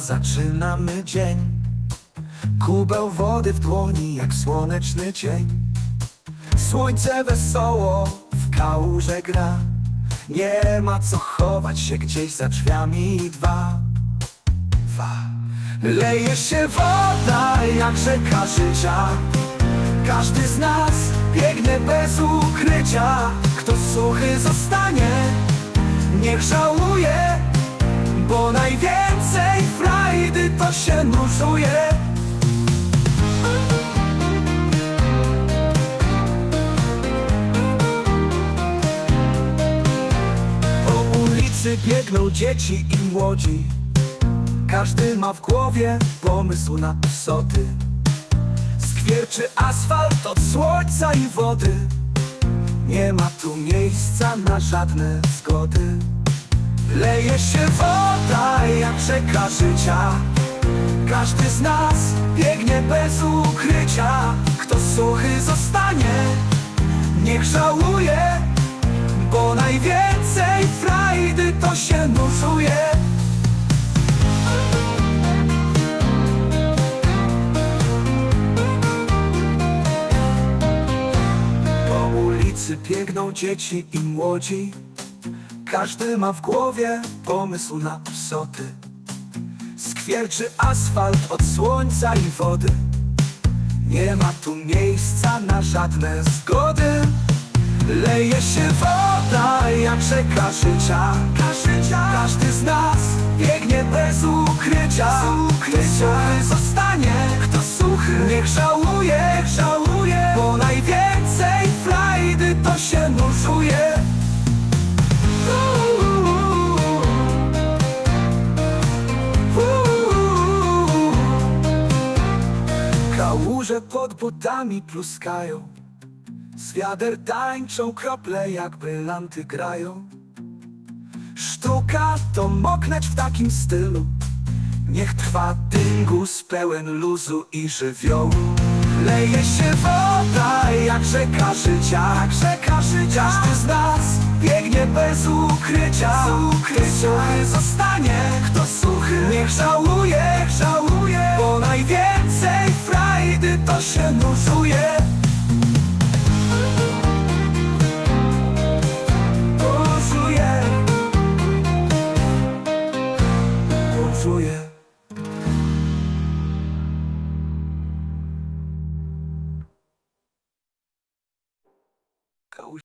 zaczynamy dzień. Kubeł wody w dłoni jak słoneczny dzień Słońce wesoło w kałuże gra. Nie ma co chować się gdzieś za drzwiami dwa. Dwa. Leje się woda jak rzeka życia. Każdy z nas biegnie bez ukrycia. Kto suchy zostanie, niech żałuje Bo najwięcej to się nurzuje Po ulicy biegną dzieci i młodzi. Każdy ma w głowie pomysł na psoty. Skwierczy asfalt od słońca i wody. Nie ma tu miejsca na żadne zgody. Leje się woda jak rzeka życia Każdy z nas biegnie bez ukrycia. Kto suchy zostanie, niech żałuje Bo najwięcej frajdy to się nurzuje Po ulicy biegną dzieci i młodzi. Każdy ma w głowie pomysł na psoty Skwierczy asfalt od słońca i wody. Nie ma tu miejsca na żadne zgody. Leje się woda jak rzeka życia. Każdy z nas biegnie bez ukrycia. Kto suchy zostanie, kto suchy. Niech żałuje, żałuje Kałuże pod butami pluskają. Z wiader tańczą krople jak brylanty grają. Sztuka to moknąć w takim stylu. Niech trwa dyngus pełen luzu i żywiołu. Leje się woda jak rzeka życia Jak rzeka życia. Każdy z nas biegnie bez ukrycia. Suchy zostanie, kto suchy. Niech żałuje